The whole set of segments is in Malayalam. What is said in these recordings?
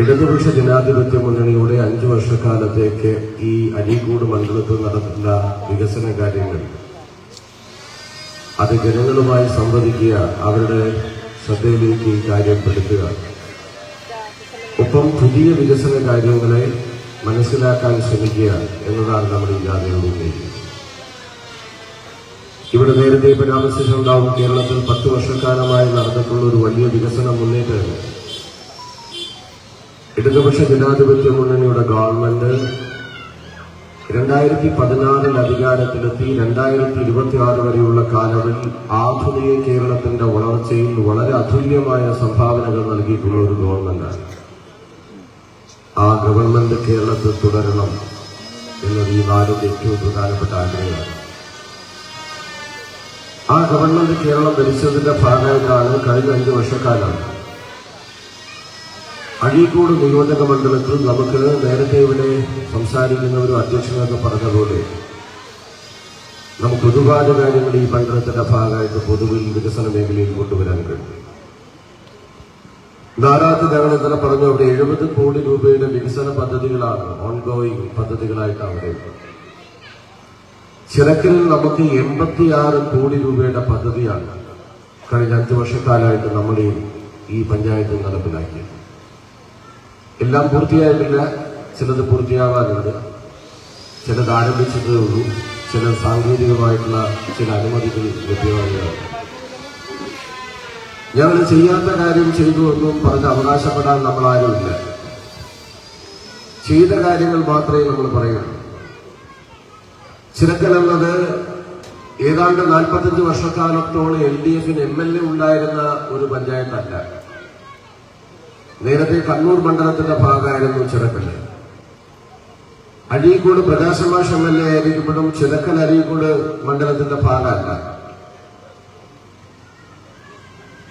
ഇടതുപക്ഷ ജനാധിപത്യ മുന്നണിയുടെ അഞ്ചു വർഷക്കാലത്തേക്ക് ഈ അരീക്കോട് മണ്ഡലത്തിൽ നടത്തുന്ന വികസന കാര്യങ്ങൾ. അത് ജനങ്ങളുമായി സംവദിക്കുക അവരുടെ ശ്രദ്ധയിലേക്ക് ഈ കാര്യം പെടുത്തുക. ഒപ്പം പുതിയ വികസന കാര്യങ്ങളെ മനസ്സിലാക്കാൻ ശ്രമിക്കുക എന്നതാണ് നമ്മുടെ ഈ ഉദ്ദേശം ഇവിടെ നേരത്തെ പരാമർശിച്ചിട്ടുണ്ടാവും കേരളത്തിൽ പത്ത് വർഷക്കാലമായി നടന്നിട്ടുള്ള ഒരു വലിയ വികസന മുന്നേറ്റം. ഇടതുപക്ഷ ജനാധിപത്യ മുന്നണിയുടെ ഗവൺമെന്റ് രണ്ടായിരത്തി പതിനാറിൽ അധികാരത്തിലെത്തി രണ്ടായിരത്തി ഇരുപത്തി ആറ് വരെയുള്ള കാലയളവിൽ ആധുനിക കേരളത്തിന്റെ വളർച്ചയിൽ വളരെ അതുല്യമായ സംഭാവനകൾ നൽകിയിട്ടുള്ള ഒരു ഗവൺമെന്റാണ്. ആ ഗവൺമെന്റ് കേരളത്തിൽ തുടരണം എന്നത് ഈ നാടിന്റെ ഏറ്റവും പ്രധാനപ്പെട്ട ആഗ്രഹമാണ്. ആ ഗവൺമെന്റ് കേരളം ഭരിച്ചതിന്റെ ഭാഗമായിട്ടാണ് കഴിഞ്ഞ അഞ്ചു വർഷക്കാലം അഴീക്കോട് നിയോജക മണ്ഡലത്തിൽ നമുക്ക് നേരത്തെ ഇവിടെ സംസാരിക്കുന്നവരും അധ്യക്ഷനൊക്കെ പറഞ്ഞതുപോലെ നമുക്ക് ഒരുപാട് കാര്യങ്ങൾ ഈ മണ്ഡലത്തിന്റെ ഭാഗമായിട്ട് പൊതുവിൽ വികസന മേഖലയിൽ കൊണ്ടുവരാൻ കഴിയും. ധാരാളത്ത് ഞങ്ങൾ ഇന്നലെ പറഞ്ഞു അവിടെ എഴുപത് കോടി രൂപയുടെ വികസന പദ്ധതികളാണ് ഓൺഗോയിങ് പദ്ധതികളായിട്ട് അവിടെ ചിലക്കിൽ നമുക്ക് എൺപത്തിയാറ് കോടി രൂപയുടെ പദ്ധതിയാണ് കഴിഞ്ഞ അഞ്ചു വർഷക്കാലമായിട്ട് നമ്മൾ ഈ- ഈ പഞ്ചായത്ത് നടപ്പിലാക്കിയത്. എല്ലാം പൂർത്തിയായിട്ടില്ല. ചിലത് പൂർത്തിയാവാനുണ്ട് ചിലത് ആരംഭിച്ചതേ ഉള്ളൂ. ചില സാങ്കേതികമായിട്ടുള്ള ചില അനുമതികൾ ലഭ്യമാകുകയാണ് ഞങ്ങൾ ചെയ്യാത്ത കാര്യം ചെയ്തു എന്നും പറഞ്ഞ് അവകാശപ്പെടാൻ നമ്മൾ ആരുമില്ല ചെയ്ത കാര്യങ്ങൾ മാത്രമേ നമ്മൾ പറയുള്ളൂ. ചിറക്കൽ ഏതാണ്ട് നാൽപ്പത്തഞ്ച് വർഷക്കാലത്തോളം എൽ ഡി എഫിന് എം എൽ എ ഉണ്ടായിരുന്ന ഒരു പഞ്ചായത്തല്ല. നേരത്തെ കണ്ണൂർ മണ്ഡലത്തിന്റെ ഭാഗമായിരുന്നു ചിറക്കൽ അഴീക്കോട് പ്രകാശമാഷ് എം എൽ എ ആയിരിക്കുമ്പോഴും ചിറക്കൽ അഴീക്കോട് മണ്ഡലത്തിന്റെ ഭാഗമല്ല.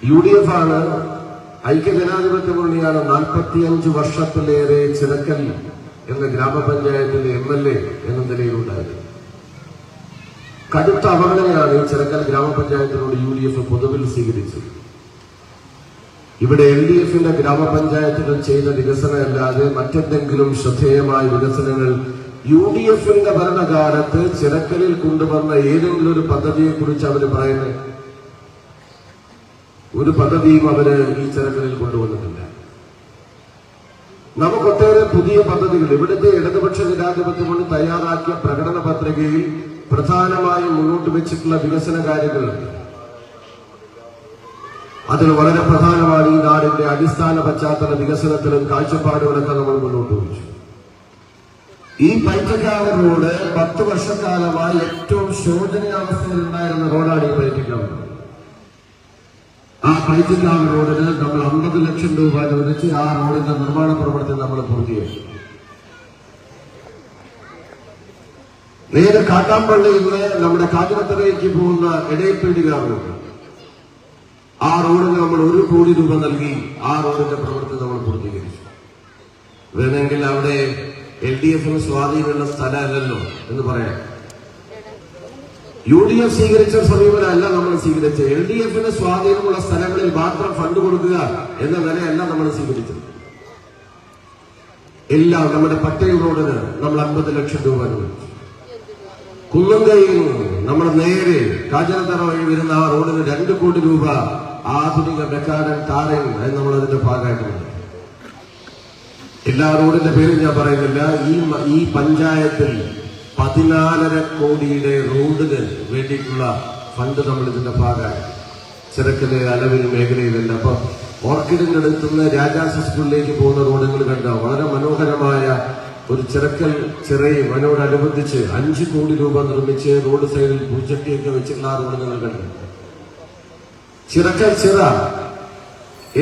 യു ഡി എഫ് ആണ് ഐക്യജനാധിപത്യ മുന്നണിയാണ് നാൽപ്പത്തിയഞ്ച് വർഷത്തിലേറെ ചിറക്കൽ എന്ന ഗ്രാമപഞ്ചായത്തിലെ എം എൽ എ എന്ന നിലയിലുണ്ടായത്. കടുത്ത അവഗണനയാണ് ഈ ചിറക്കൽ ഗ്രാമപഞ്ചായത്തിനോട് യു ഡി എഫ് പൊതുവിൽ സ്വീകരിച്ചത്. ഇവിടെ എൽ ഡി എഫിന്റെ ഗ്രാമപഞ്ചായത്തുകൾ ചെയ്ത വികസനമല്ലാതെ മറ്റെന്തെങ്കിലും ശ്രദ്ധേയമായ വികസനങ്ങൾ യു ഡി എഫിന്റെ ഭരണകാലത്ത് ചിറക്കലിൽ കൊണ്ടുവന്ന ഏതെങ്കിലും ഒരു പദ്ധതിയെ കുറിച്ച് അവർ പറയുന്നത്? ഒരു പദ്ധതിയും അവർ ഈ ചിറക്കലിൽ കൊണ്ടുവന്നിട്ടില്ല. നമുക്കൊട്ടേറെ പുതിയ പദ്ധതികൾ. ഇവിടുത്തെ ഇടതുപക്ഷ ജനാധിപത്യം കൊണ്ട് തയ്യാറാക്കിയ പ്രകടന പത്രികയിൽ പ്രധാനമായും മുന്നോട്ട് വെച്ചിട്ടുള്ള വികസന കാര്യങ്ങളുണ്ട്. അതിൽ വളരെ പ്രധാനമാണ് ഈ നാടിന്റെ അടിസ്ഥാന പശ്ചാത്തല വികസനത്തിലും കാഴ്ചപ്പാടുകളൊക്കെ നമ്മൾ മുന്നോട്ട് വെച്ചു. ഈ പൈറ്റക്കാവ് റോഡ് പത്ത് വർഷക്കാലമായി ഏറ്റവും ശോചനീയാവസ്ഥയിൽ ഉണ്ടായിരുന്ന റോഡാണ് ഈ പൈറ്റക്കാവ് ആ പൈറ്റക്കാവ് റോഡിന് നമ്മൾ അമ്പത് ലക്ഷം രൂപ അനുവദിച്ച് ആ റോഡിന്റെ നിർമ്മാണ പ്രവർത്തനം നമ്മൾ പൂർത്തിയാക്കി. നേരെ കാട്ടാമ്പള്ളിയിൽ നമ്മുടെ കാഞ്ഞിരത്തറയിലേക്ക് പോകുന്ന ഇടയപ്പേടി റോഡ്. ആ റോഡിന് നമ്മൾ ഒരു കോടി രൂപ നൽകി. ആ റോഡിന്റെ പ്രവൃത്തി നമ്മൾ പൂർത്തീകരിച്ചു. വേണമെങ്കിൽ അവിടെ എൽ ഡി എഫിന് സ്വാധീനമുള്ള സ്ഥലമല്ലല്ലോ എന്ന് പറയാം. യു ഡി എഫ് സ്വീകരിച്ച സമീപനമല്ല നമ്മൾ സ്വീകരിച്ചത്. എൽ ഡി എഫിന് സ്വാധീനമുള്ള സ്ഥലങ്ങളിൽ മാത്രം ഫണ്ട് കൊടുക്കുക എന്ന നിലയല്ല നമ്മൾ സ്വീകരിച്ചത്. എല്ലാം നമ്മുടെ പട്ടയ റോഡിന് നമ്മൾ അൻപത് ലക്ഷം രൂപ അനുവദിച്ചു. നമ്മൾ നേരെ കാജനത്തറ വഴി വരുന്ന ആ റോഡിന് രണ്ട് കോടി രൂപ ആധുനിക മെക്കാനൻ താരങ്ങൾ എന്ന് നമ്മൾ അതിന്റെ ഭാഗമായിട്ടുണ്ട്. എല്ലാ റോഡിന്റെ പേരും ഞാൻ പറയുന്നില്ല. ഈ ഈ പഞ്ചായത്തിൽ പതിനാലര കോടിയുടെ റോഡിന് വേണ്ടിയിട്ടുള്ള ഫണ്ട് നമ്മൾ ഇതിന്റെ ഭാഗമായി ചെറുക്കൽ അലവിൽ മേഖലയിലുണ്ട് അപ്പൊ ഓർക്കിഡിന്റെ അടുത്തുനിന്ന് രാജാസ സ്കൂളിലേക്ക് പോകുന്ന റോഡുകൾ കണ്ട? വളരെ മനോഹരമായ ഒരു ചെറുക്കൽ ചെറിയ അതിനോടനുബന്ധിച്ച് അഞ്ച് കോടി രൂപ നിർമ്മിച്ച് റോഡ് സൈഡിൽ പൂച്ചട്ടിയൊക്കെ വെച്ചിട്ടുള്ള ആ റോഡ് നിങ്ങൾ കണ്ടു. ചിറക്കൽ ചിറ.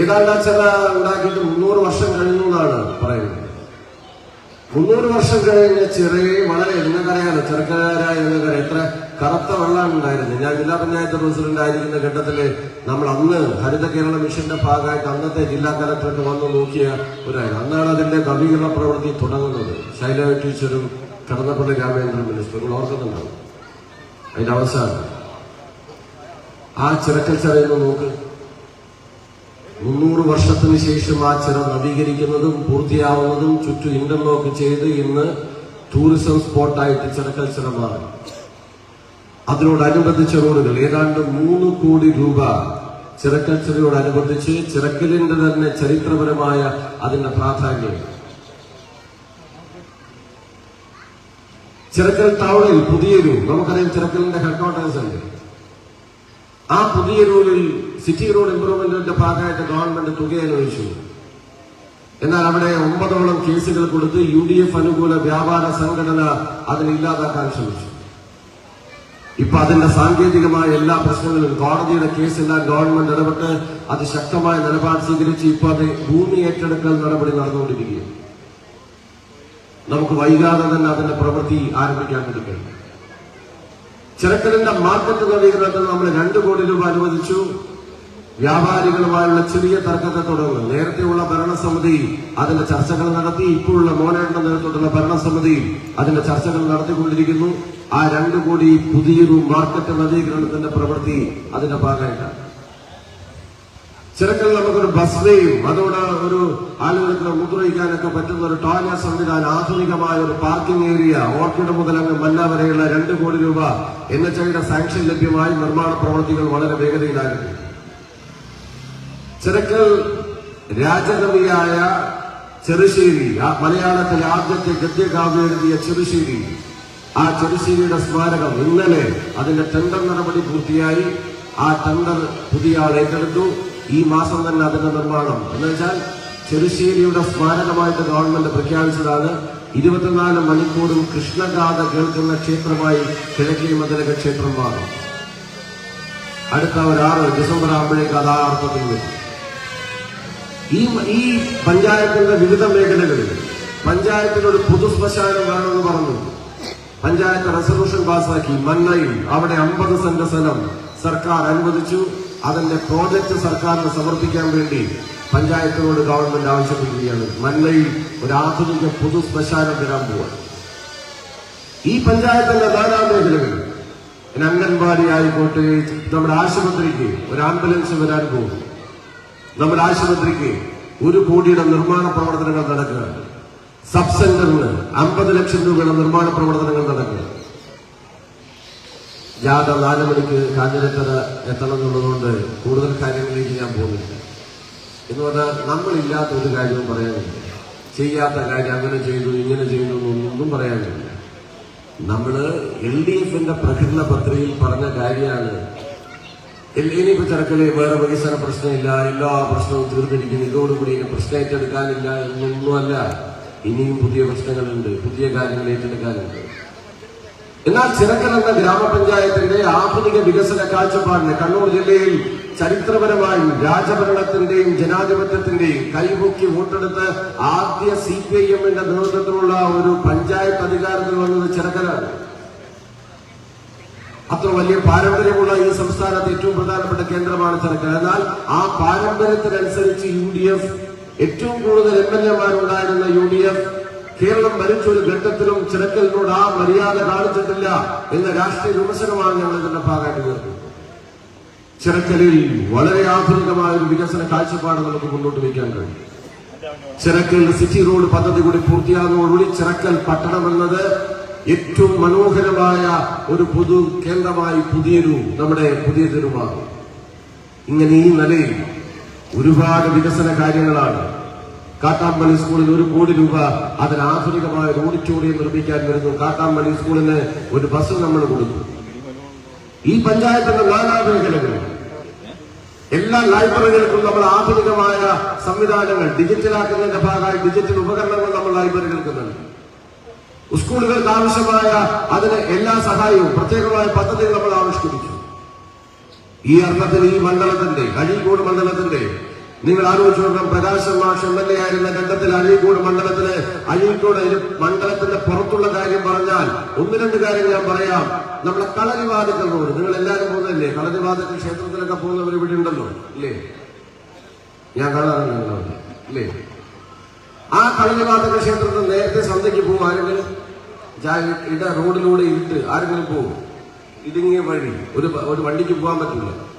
ഏതാണ്ട് ആ ചിറ ഉണ്ടാക്കിയിട്ട് മുന്നൂറ് വർഷം കഴിഞ്ഞു എന്നാണ് പറയുന്നത്. മുന്നൂറ് വർഷം കഴിഞ്ഞ ചിറയെ വളരെ നിങ്ങൾക്കറിയാലോ ചെറുക്കരായ കര എത്ര കറുത്ത വെള്ളം ഉണ്ടായിരുന്നു. ഞാൻ ജില്ലാ പഞ്ചായത്ത് പ്രസിഡന്റ് ആയിരിക്കുന്ന ഘട്ടത്തിൽ നമ്മൾ അന്ന് ഹരിത കേരള മിഷന്റെ ഭാഗമായിട്ട് അന്നത്തെ ജില്ലാ കലക്ടറേറ്റ് വന്ന് നോക്കിയ ഒരു കാര്യം. അന്നാണ് അതിന്റെ നവീകരണ പ്രവൃത്തി തുടങ്ങുന്നത്. ശൈല ടീച്ചറും കടന്നപ്പള്ളി രാമേന്ദ്രൻ മിനിസ്റ്ററും. ഓർക്കുന്നുണ്ടാവും അതിന്റെ അവസാനം. ആ ചിറക്കൽ ചെറിയൊന്ന് നോക്ക്. മുന്നൂറ് വർഷത്തിന് ശേഷം ആ ചിറ നവീകരിക്കുന്നതും പൂർത്തിയാവുന്നതും ചുറ്റു ഇന്റർലോക്ക് ചെയ്ത് ഇന്ന് ടൂറിസം സ്പോട്ടായിട്ട് ചിറക്കൽ ചിറ മാറി അതിനോടനുബന്ധിച്ച റോഡുകൾ. ഏതാണ്ട് മൂന്ന് കോടി രൂപ ചിറക്കൽ ചിറയോടനുബന്ധിച്ച് ചിറക്കലിന്റെ തന്നെ ചരിത്രപരമായ അതിന്റെ പ്രാധാന്യം. ചിറക്കൽ ടൗണിൽ പുതിയൊരു നമുക്കറിയാം ചിറക്കലിന്റെ ഹെഡ്ക്വാർട്ടേഴ്സ് ഉണ്ട്. ആ പുതിയ റോഡിൽ സിറ്റി റോഡ് ഇംപ്രൂവ്മെന്റിന്റെ ഭാഗമായിട്ട് ഗവൺമെന്റ് തുക അനുവദിച്ചു. എന്നാൽ അവിടെ ഒമ്പതോളം കേസുകൾ കൊടുത്ത് യു ഡി എഫ് അനുകൂല വ്യാപാര സംഘടന അതിനില്ലാതാക്കാൻ ശ്രമിച്ചു. ഇപ്പൊ അതിന്റെ സാങ്കേതികമായ എല്ലാ പ്രശ്നങ്ങളും കോടതിയുടെ കേസെല്ലാം ഗവൺമെന്റ് ഇടപെട്ട് അത് ശക്തമായ നിലപാട് സ്വീകരിച്ച് ഇപ്പൊ അത് ഭൂമി ഏറ്റെടുക്കൽ നടപടി നടന്നുകൊണ്ടിരിക്കുകയാണ്. നമുക്ക് വൈകാതെ തന്നെ അതിന്റെ പ്രവൃത്തി ആരംഭിക്കാൻ കഴിയും ചിറക്കലിന്റെ മാർക്കറ്റ് നവീകരണത്തിന് നമ്മൾ രണ്ടു കോടി രൂപ അനുവദിച്ചു. വ്യാപാരികളുമായുള്ള ചെറിയ തർക്കത്തെ തുടർന്ന് നേരത്തെയുള്ള ഭരണസമിതി അതിന്റെ ചർച്ചകൾ നടത്തി ഇപ്പോഴുള്ള മോനേട്ട നേതൃത്വത്തിലുള്ള ഭരണസമിതി അതിന്റെ ചർച്ചകൾ നടത്തിക്കൊണ്ടിരിക്കുന്നു. ആ രണ്ടു കോടി പുതിയൊരു മാർക്കറ്റ് നവീകരണത്തിന്റെ പ്രവൃത്തി അതിന്റെ ഭാഗമായിട്ടാണ്. ചിറക്കൽ നമുക്കൊരു ബസ് വേയും. അതോടെ ഒരു ആളുകൾക്ക് മുദ്രയിക്കാനൊക്കെ പറ്റുന്ന ഒരു ടോയ്ലറ്റ് സംവിധാനം ആധുനികമായ ഒരു പാർക്കിംഗ് ഏരിയ ഓർക്കിഡ് മുതൽ അങ്ങ് മല്ല വരെയുള്ള രണ്ട് കോടി രൂപ എൻ എച്ച് ഐയുടെ സാങ്ഷൻ ലഭ്യമായി. നിർമ്മാണ പ്രവൃത്തികൾ വളരെ വേഗതയിലായിരുന്നു. ചിലക്കൽ രാജകവിയായ ചെറുശ്ശേരി മലയാളത്തിലെ ആദ്യത്തെ ഗദ്യകാവ്യം എഴുതിയ ചെറുശ്ശേരി. ആ ചെറുശ്ശേരിയുടെ സ്മാരകം ഇന്നലെ അതിന്റെ ടെൻഡർ നടപടി പൂർത്തിയായി. ആ ടെൻഡർ പുതിയ ആൾ ഏറ്റെടുത്തു ഈ മാസം തന്നെ അതിന്റെ നിർമ്മാണം. എന്ന് വെച്ചാൽ ചെറുശ്ശേരിയുടെ സ്മാരകമായിട്ട് ഗവൺമെന്റ് പ്രഖ്യാപിച്ചതാണ് ഇരുപത്തിനാല് മണിക്കൂറും കൃഷ്ണഗാഥ കേൾക്കുന്ന ക്ഷേത്രമായി കിഴക്കേ മതിലക ക്ഷേത്രം മാറും. അടുത്ത ഒരു ആറ് ഡിസംബർ ആകുമ്പോഴേക്ക് അത് ആ അർത്ഥത്തിൽ വരും. ഈ ഈ പഞ്ചായത്തിന്റെ വിവിധ മേഖലകളിൽ പഞ്ചായത്തിന് ഒരു പൊതു ശ്മശാനം വേണമെന്ന് പറഞ്ഞു. പഞ്ചായത്ത് റെസൊല്യൂഷൻ പാസാക്കി മന്നയിൽ അവിടെ അമ്പത് സെന്റ് സ്ഥലം സർക്കാർ അനുവദിച്ചു. അതിന്റെ പ്രോജക്റ്റ് സർക്കാരിന് സമർപ്പിക്കാൻ വേണ്ടി പഞ്ചായത്തിനോട് ഗവൺമെന്റ് ആവശ്യപ്പെടുകയാണ്. മല്ലയിൽ ഒരു ആധുനിക പൊതു ശ്മശാനം വരാൻ പോവാൻ ഈ പഞ്ചായത്തിന്റെ നാനാ പിന്നെ അംഗൻവാടി ആയിക്കോട്ടെ നമ്മുടെ ആശുപത്രിക്ക് ഒരു ആംബുലൻസ് വരാൻ പോകും നമ്മുടെ ആശുപത്രിക്ക് ഒരു കോടിയുടെ നിർമ്മാണ പ്രവർത്തനങ്ങൾ നടക്കുക സബ് സെന്ററിന് അമ്പത് ലക്ഷം രൂപയുടെ നിർമ്മാണ പ്രവർത്തനങ്ങൾ നടക്കുക ജാഥ നാല് മണിക്ക് കാഞ്ഞിരത്തറ എത്തണം എന്നുള്ളതുകൊണ്ട് കൂടുതൽ കാര്യങ്ങളിലേക്ക് ഞാൻ പോകുന്നില്ല. എന്ന് പറഞ്ഞാൽ നമ്മളില്ലാത്ത ഒരു കാര്യവും പറയാനില്ല. ചെയ്യാത്ത കാര്യം അങ്ങനെ ചെയ്തു ഇങ്ങനെ ചെയ്തു എന്നൊന്നും പറയാനില്ല. നമ്മൾ എൽ ഡി എഫിന്റെ പ്രകടന പത്രികയിൽ പറഞ്ഞ കാര്യമാണ്. ഇനിയിപ്പോ ചെറുക്കൽ വേറെ വികസന പ്രശ്നമില്ല എല്ലാ പ്രശ്നവും തീർന്നിരിക്കുന്നു. ഇതോടുകൂടി ഇനി പ്രശ്നം ഏറ്റെടുക്കാനില്ല എന്നൊന്നുമല്ല. ഇനിയും പുതിയ പ്രശ്നങ്ങളുണ്ട് പുതിയ കാര്യങ്ങൾ ഏറ്റെടുക്കാനുണ്ട്. എന്നാൽ ചിറക്കൽ എന്ന ഗ്രാമപഞ്ചായത്തിന്റെ ആധുനിക വികസന കാഴ്ചപ്പാടിന് കണ്ണൂർ ജില്ലയിൽ ചരിത്രപരമായും രാജഭരണത്തിന്റെയും ജനാധിപത്യത്തിന്റെയും കൈമുക്കി വോട്ടെടുത്ത് ആദ്യ സി പി ഐ എമ്മിന്റെ നേതൃത്വത്തിലുള്ള ഒരു പഞ്ചായത്ത് അധികാരത്തിൽ വന്നത് ചിറക്കലാണ് അത്ര വലിയ പാരമ്പര്യമുള്ള ഈ സംസ്ഥാനത്ത് ഏറ്റവും പ്രധാനപ്പെട്ട കേന്ദ്രമാണ് ചിറക്കൽ എന്നാൽ ആ പാരമ്പര്യത്തിനനുസരിച്ച് യു ഡി എഫ് ഏറ്റവും കൂടുതൽ എം എൽ എമാരുണ്ടായിരുന്ന യു ഡി എഫ് കേരളം ഭരിച്ച ഒരു ഘട്ടത്തിലും ചിലക്കലിനോട് ആ മര്യാദ കാണിച്ചിട്ടില്ല എന്ന രാഷ്ട്രീയ വിമർശനമാണ് ഞങ്ങൾ ഇതിന്റെ ഭാഗമായിട്ട് തീർക്കുന്നത് ചിറക്കലിൽ വളരെ ആധുനികമായ ഒരു വികസന കാഴ്ചപ്പാട് നമുക്ക് മുന്നോട്ട് വയ്ക്കാൻ കഴിയും. ചിറക്കൽ സിറ്റി റോഡ് പദ്ധതി കൂടി പൂർത്തിയാകുന്നതോടുകൂടി ചിറക്കൽ പട്ടണം എന്നത് ഏറ്റവും മനോഹരമായ ഒരു പൊതു കേന്ദ്രമായി പുതിയൊരു നമ്മുടെ പുതിയ തെരുവാകും ഇങ്ങനെ ഈ നിലയിൽ ഒരുപാട് വികസന കാര്യങ്ങളാണ് കാട്ടാമ്പള്ളി സ്കൂളിൽ ഒരു കോടി രൂപ അതിന് ആധുനികമായ ഒരു ഓഡിറ്റോറിയം നിർമ്മിക്കാൻ വരുന്നു. കാട്ടാമ്പള്ളി സ്കൂളിന് ഒരു ബസ് നമ്മൾ കൊടുത്തു. ഈ പഞ്ചായത്തിന്റെ നാനാ എല്ലാ ലൈബ്രറികൾക്കും നമ്മൾ ആധുനികമായ സംവിധാനങ്ങൾ ഡിജിറ്റലാക്കുന്നതിന്റെ ഭാഗമായി ഡിജിറ്റൽ ഉപകരണങ്ങൾ നമ്മൾ ലൈബ്രറികൾക്ക് നൽകി സ്കൂളുകൾക്ക് ആവശ്യമായ അതിന് എല്ലാ സഹായവും പ്രത്യേകമായ പദ്ധതികൾ നമ്മൾ ആവിഷ്കരിച്ചു. ഈ അർത്ഥത്തിൽ ഈ മണ്ഡലത്തിന്റെ അഴീക്കോട് മണ്ഡലത്തിന്റെ നിങ്ങൾ ആലോചിച്ച് നോക്കണം പ്രകാശം മാഷ് എം എൽ എ ആയിരുന്ന ഘട്ടത്തിൽ അഴീക്കോട് മണ്ഡലത്തിൽ അഴീക്കോട് മണ്ഡലത്തിന്റെ പുറത്തുള്ള കാര്യം പറഞ്ഞാൽ ഒന്ന് രണ്ട് കാര്യം ഞാൻ പറയാം. നമ്മളെ കളരിവാദിക്കൽ റോഡ്. നിങ്ങൾ എല്ലാവരും പോകുന്നില്ലേ കളരിവാദിക്കൽ ക്ഷേത്രത്തിലൊക്കെ പോകുന്നവർ ഇവിടെ ഉണ്ടല്ലോ. ഇല്ലേ? ഞാൻ കാണാറുണ്ടല്ലോ. ഇല്ലേ? ആ കളരിവാദക ക്ഷേത്രത്തിൽ നേരത്തെ സന്ധ്യയ്ക്ക് പോകും. ആരെങ്കിലും? ഇട റോഡിലൂടെ ഇട്ട് ആരെങ്കിലും പോകും? ഇതിങ്ങിയ വഴി. ഒരു ഒരു വണ്ടിക്ക് പോകാൻ പറ്റില്ല.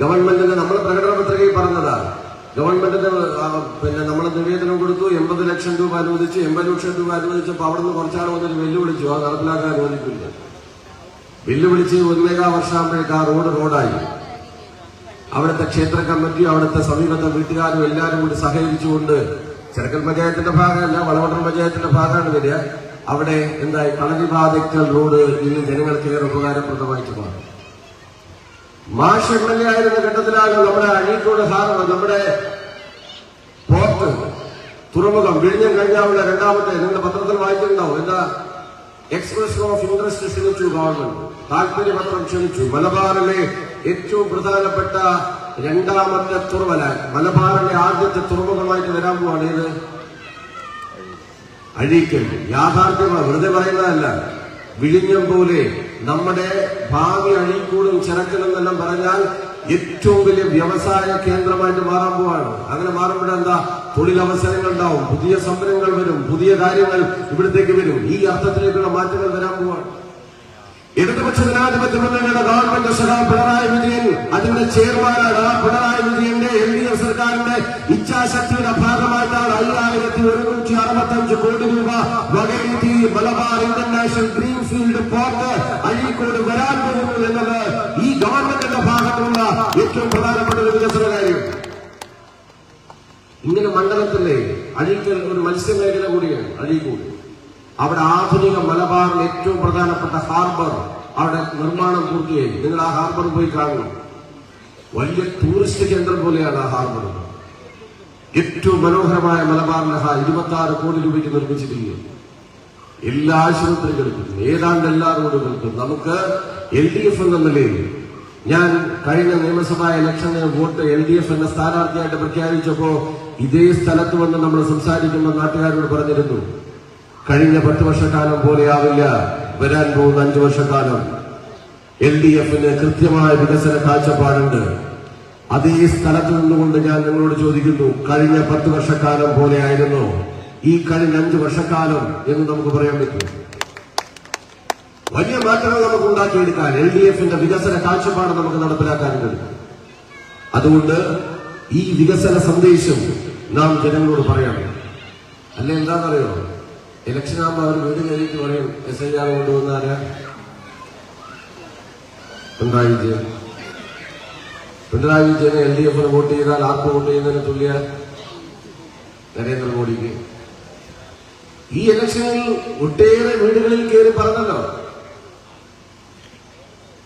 ഗവൺമെന്റിന് നമ്മൾ പ്രകടന പത്രികയിൽ പറഞ്ഞതാണ്. ഗവൺമെന്റിന് പിന്നെ നമ്മൾ നിവേദനം കൊടുത്തു എൺപത് ലക്ഷം രൂപ അനുവദിച്ച് എൺപത് ലക്ഷം രൂപ അനുവദിച്ചപ്പോൾ അവിടെ നിന്ന് കുറച്ചാൾ വന്നിട്ട് വെല്ലുവിളിച്ചു. അത് നടപ്പിലാക്കാൻ അനുവദിക്കില്ല. വെല്ലുവിളിച്ച് ഒന്നേകാ വർഷമാകുമ്പോഴേക്ക് ആ റോഡ് റോഡായി. അവിടുത്തെ ക്ഷേത്ര കമ്മിറ്റി അവിടുത്തെ സമീപത്തെ വീട്ടുകാരും എല്ലാവരും കൂടി സഹകരിച്ചുകൊണ്ട് ചെറുക്കൽ പഞ്ചായത്തിന്റെ ഭാഗമല്ല വളവട്ടം പഞ്ചായത്തിന്റെ ഭാഗമാണ് വരിക. അവിടെ എന്തായി? കളരി റോഡ് ഇന്ന് ജനങ്ങൾക്ക് ഏറെ ഉപകാരപ്രദമായിട്ട് മാറും. മാഷ് എം എൽ എ ആയിരുന്ന ഘട്ടത്തിലാണ് നമ്മുടെ അഴീക്കോട് ഹാർബർ നമ്മുടെ പോർട്ട് തുറമുഖം വിഴിഞ്ഞം കഴിഞ്ഞാവുള്ള രണ്ടാമത്തെ നിങ്ങളുടെ പത്രത്തിൽ വായിച്ചിട്ടുണ്ടാവും. എന്താ? എക്സ്പ്രഷൻ ഓഫ് ഇൻട്രസ്റ്റ് ക്ഷണിച്ചു ഗവൺമെന്റ്. താല്പര്യപത്രം ക്ഷണിച്ചു. മലബാറിലെ ഏറ്റവും പ്രധാനപ്പെട്ട രണ്ടാമത്തെ തുറവല മലബാറിലെ ആദ്യത്തെ തുറമുഖമായിട്ട് വരാൻ പോവാണ് ഇത് അഴീക്കൽ. യാഥാർത്ഥ്യമാണ്. വെറുതെ പറയുന്നതല്ല. വിഴിഞ്ഞം പോലെ നമ്മുടെ ഭാവി അഴീക്കൂടും ചിറക്കലും എന്നെല്ലാം പറഞ്ഞാൽ ഏറ്റവും വലിയ വ്യവസായ കേന്ദ്രമായിട്ട് മാറാൻ പോവാണ്. അങ്ങനെ മാറുമ്പോഴെന്താ തൊഴിലവസരങ്ങൾ ഉണ്ടാവും പുതിയ സംരംഭങ്ങൾ വരും. പുതിയ കാര്യങ്ങൾ ഇവിടത്തേക്ക് വരും. ഈ അർത്ഥത്തിലേക്കുള്ള മാറ്റങ്ങൾ വരാൻ പോവാണ്. ഇടതുപക്ഷ ജനാധിപത്യ മുന്നണിയുടെ ഗവൺമെന്റ് സഖാവ് പിണറായി വിജയൻ അതിന്റെ ചെയർമാനാണ് ആ പിണറായി വിജയന്റെ എൽ ഡി എഫ് സർക്കാരിന്റെ ഇച്ഛാശക്തിയുടെ ഭാഗമായിട്ടാണ് അയ്യായിരത്തി ഒരുന്നൂറ്റി അറുപത്തഞ്ച് കോടി രൂപ വകയിരുത്തി Malabar international greenfield port Azhikode വരാൻ പോകുന്നു എന്നത് ഈ ഗവൺമെന്റിന്റെ ഭാഗത്തുള്ള ഏറ്റവും പ്രധാനപ്പെട്ട ഒരു വികസന കാര്യം. ഇങ്ങനെ മണ്ഡലത്തിലെ അഴീക്കൽ ഒരു മത്സ്യമേഖല കൂടിയാണ് അഴീക്കോട്. അവിടെ ആധുനിക മലബാറിൽ ഏറ്റവും പ്രധാനപ്പെട്ട ഹാർബർ അവിടെ നിർമ്മാണം പൂർത്തിയായി. നിങ്ങൾ ആ ഹാർബർ പോയി കാണണം വലിയ ടൂറിസ്റ്റ് കേന്ദ്രം പോലെയാണ് ആ ഹാർബർ. ഏറ്റവും മനോഹരമായ മലബാറിന്റെ ഹാ ഇരുപത്തി ആറ് കോടി രൂപയ്ക്ക് നിർമ്മിച്ചിരിക്കുന്നു. എല്ലാ ആശുപത്രികൾക്കും ഏതാണ്ട് എല്ലാ റോഡുകൾക്കും നമുക്ക് എൽ ഡി എഫ് എന്ന നിലയിൽ ഞാൻ കഴിഞ്ഞ നിയമസഭാ ഇലക്ഷന് വോട്ട് എൽ ഡി എഫ് എന്ന സ്ഥാനാർത്ഥിയായിട്ട് പ്രഖ്യാപിച്ചപ്പോ ഇതേ സ്ഥലത്ത് വന്ന് നമ്മൾ സംസാരിക്കുമ്പോൾ നാട്ടുകാരോട് പറഞ്ഞിരുന്നു കഴിഞ്ഞ പത്ത് വർഷക്കാലം പോലെയാവില്ല വരാൻ പോകുന്ന അഞ്ചു വർഷക്കാലം. എൽ ഡി എഫിന് കൃത്യമായ വികസന കാഴ്ചപ്പാടുണ്ട്. അതേ സ്ഥലത്ത് നിന്നുകൊണ്ട് ഞാൻ നിങ്ങളോട് ചോദിക്കുന്നു കഴിഞ്ഞ പത്ത് വർഷക്കാലം പോലെയായിരുന്നു. ഈ കഴിഞ്ഞ അഞ്ചു വർഷക്കാലം എന്ന് നമുക്ക് പറയാൻ പറ്റും. വലിയ മാറ്റങ്ങൾ നമുക്ക് ഉണ്ടാക്കിയെടുക്കാൻ എൽ ഡി എഫിന്റെ വികസന കാഴ്ചപ്പാട് നമുക്ക് നടപ്പിലാക്കാൻ കഴിയും അതുകൊണ്ട് ഈ വികസന സന്ദേശം നാം ജനങ്ങളോട് പറയണം. അല്ലെ എന്താണെന്നറിയോ? ഇലക്ഷൻ ആകുമ്പോൾ അവർ വീട് കയറിയിട്ട് പറയും എസ് ഐ ആർ കൊണ്ടുവന്നാൽ പിണറായി വിജയൻ. പിണറായി വിജയനെ എൽ ഡി എഫിന് വോട്ട് ചെയ്താൽ ആർക്ക് വോട്ട് ചെയ്യുന്നതിന് തുല്യ നരേന്ദ്രമോദിക്ക്. ഈ ഇലക്ഷനിൽ ഒട്ടേറെ വീടുകളിൽ കയറി പറഞ്ഞല്ലോ.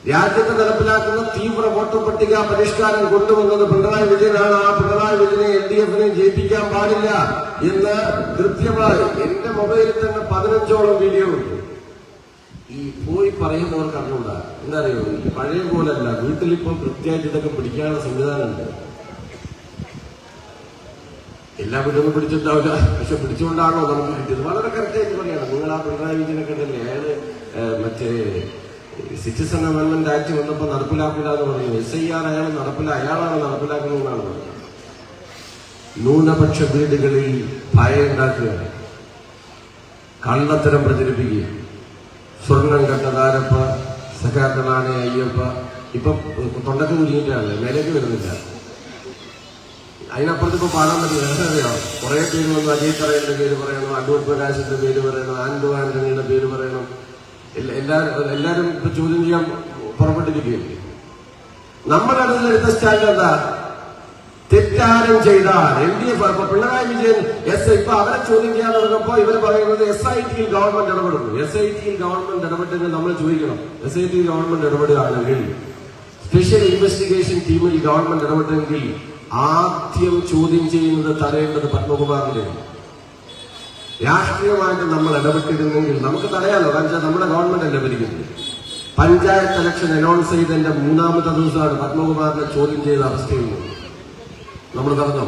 രാജ്യത്ത് നടപ്പിലാക്കുന്ന തീവ്ര വോട്ടർ പട്ടിക പരിഷ്കാരം കൊണ്ടുവന്നത് പിണറായി വിജയനാണ്. ആ പിണറായി വിജയനെ എൽ ഡി എഫിനെ ജയിപ്പിക്കാൻ പാടില്ല എന്ന് കൃത്യമായി എന്റെ മൊബൈലിൽ തന്നെ പതിനഞ്ചോളം വീഡിയോ ഉണ്ട്. ഈ പോയി പറയുന്നവർക്ക് അറിഞ്ഞൂടാ ഈ പഴയ പോലല്ല. വീട്ടിലിപ്പം കൃത്യമായിട്ട് ഇതൊക്കെ പിടിക്കാനുള്ള സംവിധാനമുണ്ട്. എല്ലാ വീട്ടിലും പിടിച്ചിട്ടുണ്ടാവില്ല. പക്ഷെ പിടിച്ചുകൊണ്ടാണോ നമുക്ക് കിട്ടിയത്? വളരെ കറക്റ്റായിട്ട് പറയാണ് നിങ്ങൾ ആ പിണറായി വിജയനെ കണ്ടല്ലേ? അയാൾ മറ്റേ സിറ്റിസൺ അമെന്റ്മെന്റ് ആക്ട് വന്നപ്പോൾ നടപ്പിലാക്കില്ല എന്ന് പറഞ്ഞു. എസ് ഐ ആർ അയാൾ നടപ്പില അയാളാണ് നടപ്പിലാക്കുന്നതെന്നാണ് പറഞ്ഞത്. ന്യൂനപക്ഷ വീടുകളിൽ ഭയമുണ്ടാക്കുക കള്ളത്തരം പ്രചരിപ്പിക്കുക. സ്വർണം കട്ടതാരപ്പ സഖാക്കളാണ് അയ്യപ്പ. ഇപ്പൊ തൊണ്ടക്ക് കുരുങ്ങിയിട്ടാണ്. മേലേക്ക് വരുന്നില്ല. അതിനപ്പുറത്ത് ഇപ്പൊ പാടാൻ പറ്റില്ല. അറിയാം കുറെ പേര് വന്നു അജയ് തറയുടെ പേര് പറയണം അടൂർ പ്രകാശിന്റെ പേര് പറയണം ആൻഡു ആന്റണിയുടെ പേര് പറയണം. എല്ലാരും എല്ലാരും ഇപ്പൊ ചോദ്യം ചെയ്യാൻ പുറപ്പെട്ടിരിക്കുകയല്ലേ നമ്മുടെ അടുത്ത് എടുത്ത സ്റ്റാൻഡ് എന്താ? തെറ്റാരം ചെയ്താൽ എൽ ഡി എഫ് ഇപ്പൊ പിണറായി വിജയൻ എസ് ഇപ്പൊ അവരെ ചോദ്യം ചെയ്യാൻ തുടങ്ങപ്പോ ഇവർ പറയുന്നത് എസ് ഐ ടിയിൽ ഗവൺമെന്റ് ഇടപെടുന്നു. എസ് ഐ ടിയിൽ ഗവൺമെന്റ് ഇടപെട്ടെങ്കിൽ നമ്മൾ ചോദിക്കണം എസ് ഐ ടിയിൽ ഗവൺമെന്റ് ഇടപെടുകയാണെങ്കിൽ സ്പെഷ്യൽ ഇൻവെസ്റ്റിഗേഷൻ ടീമിൽ ഗവൺമെന്റ് ഇടപെട്ടെങ്കിൽ ആദ്യം ചോദ്യം ചെയ്യുന്നത് തരേണ്ടത് പത്മകുമാറിന്റെയാണ് രാഷ്ട്രീയമായിട്ട് നമ്മൾ ഇടപെട്ടിരുന്നെങ്കിൽ നമുക്ക് തടയാലോ? കാരണം നമ്മുടെ ഗവൺമെന്റ് അല്ലേ ഭരിക്കുന്നത്? പഞ്ചായത്ത് ഇലക്ഷൻ അനൗൺസ് ചെയ്തതിന്റെ മൂന്നാമത്തെ ദിവസമാണ് പത്മകുമാറിനെ ചോദ്യം ചെയ്ത അവസ്ഥയിൽ നമ്മൾ പറഞ്ഞോ?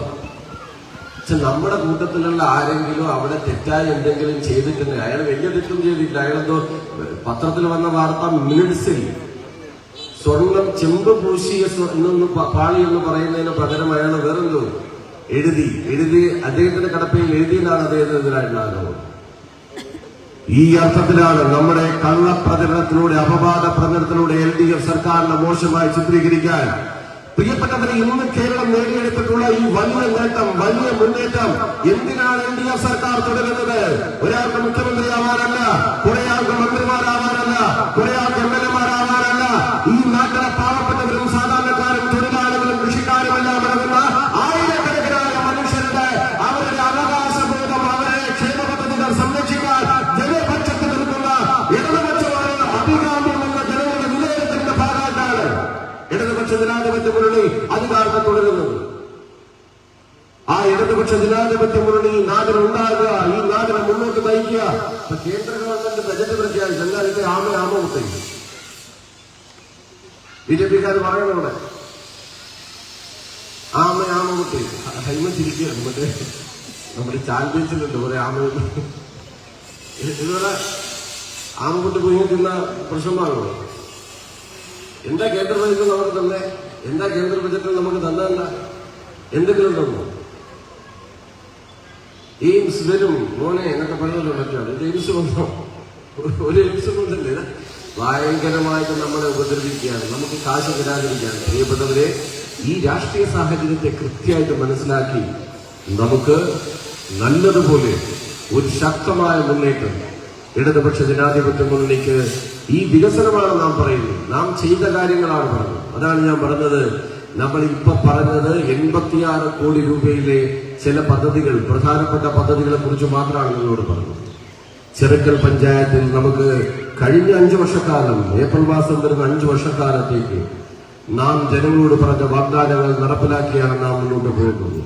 പക്ഷെ നമ്മുടെ കൂട്ടത്തിലുള്ള ആരെങ്കിലും അവിടെ തെറ്റായ എന്തെങ്കിലും ചെയ്തിട്ടുണ്ട്. അയാൾ വലിയ തെറ്റും ചെയ്തിട്ടില്ല. അയാളെന്തോ പത്രത്തിൽ വന്ന വാർത്ത മിനിറ്റ്സിൽ സ്വർണം ചെമ്പ് പൂശിയ സ്വർണം പാളി എന്ന് പറയുന്നതിന് പകരം അയാൾ വേറെന്തോ എഴുതി എഴുതി അദ്ദേഹത്തിന്റെ കടപ്പയിൽ എഴുതിയതാണ് അദ്ദേഹത്തിനെതിരായിട്ടുള്ള ആരോപണം. ഈ അർത്ഥത്തിലാണ് നമ്മുടെ കള്ളപ്രചരണത്തിലൂടെ അപവാദ പ്രചരണത്തിലൂടെ എൽ ഡി എഫ് സർക്കാരിനെ മോശമായി ചിത്രീകരിക്കാൻ പ്രിയപ്പെട്ടവരെ ഇന്ന് കേരളം നേടിയെടുത്തിട്ടുള്ള ഈ വലിയ നേട്ടം വലിയ മുന്നേറ്റം എന്തിനാണ് എൽ ഡി എഫ് സർക്കാർ തുടരുന്നത്? ഒരാൾക്ക് മുഖ്യമന്ത്രിയാവാനല്ല കുറെ ആൾക്ക് മന്ത്രിമാരാവാനല്ല കുറെ ആൾക്ക് എം എൽ ഇടതുപക്ഷ ജനാധിപത്യ മുന്നണി ഈ നാടിന് ഉണ്ടാകുക ഈ നാടിനെ മുന്നോട്ട് നയിക്കുക. ഇപ്പൊ കേന്ദ്ര ഗവൺമെന്റ് ബജറ്റ് പ്രഖ്യാപിച്ചു എന്നാൽ ഇത് ആമ ആമ കുത്തി ബി ജെ പിക്കാർ പറയണം ഇവിടെ. ആമ ആമ കുത്തി ഹൈമ ചിരിക്കുകയാണ് നമ്മുടെ ചാമ്പ്യൻസിലുണ്ട് കുറെ ആമ ആമക്കുട്ടി പോയി തിന്ന പ്രശ്നമാണോ? എന്താ കേന്ദ്ര ബജറ്റ് നമുക്ക് തന്നെ? എന്താ കേന്ദ്ര ബജറ്റിൽ നമുക്ക് തന്നല്ല എന്തെങ്കിലും തന്നു? എയിംസ് വരും. മോനെ എന്നൊക്കെ പറഞ്ഞല്ലോ മറ്റാണ് ഇത് എയിംസ് വന്നോ ഒരു എയിംസ് കൊണ്ടല്ലേ ഭയങ്കരമായിട്ട് നമ്മളെ ഉപദ്രവിക്കുകയാണ്. നമുക്ക് കാശ് തരാതിരിക്കുകയാണ്. പ്രിയപ്പെട്ടവരെ ഈ രാഷ്ട്രീയ സാഹചര്യത്തെ കൃത്യമായിട്ട് മനസ്സിലാക്കി നമുക്ക് നല്ലതുപോലെ ഒരു ശക്തമായ മുന്നേറ്റം ഇടതുപക്ഷ ജനാധിപത്യ മുന്നണിക്ക് ഈ വികസനമാണ് നാം പറയുന്നത്. നാം ചെയ്ത കാര്യങ്ങളാണ് പറഞ്ഞത്. അതാണ് ഞാൻ പറഞ്ഞത്. നമ്മൾ ഇപ്പൊ പറഞ്ഞത് എൺപത്തിയാറ് കോടി രൂപയിലെ ചില പദ്ധതികൾ പ്രധാനപ്പെട്ട പദ്ധതികളെ കുറിച്ച് മാത്രമാണ് നിങ്ങളോട് പറഞ്ഞത്. ചെറുക്കൽ പഞ്ചായത്തിൽ നമുക്ക് കഴിഞ്ഞ അഞ്ചു വർഷക്കാലം ഏപ്രിൽ മാസം വരുന്ന അഞ്ചു വർഷക്കാലത്തേക്ക് നാം ജനങ്ങളോട് പറഞ്ഞ വാഗ്ദാനങ്ങൾ നടപ്പിലാക്കിയാണ് നാം മുന്നോട്ട് പോകുന്നത്.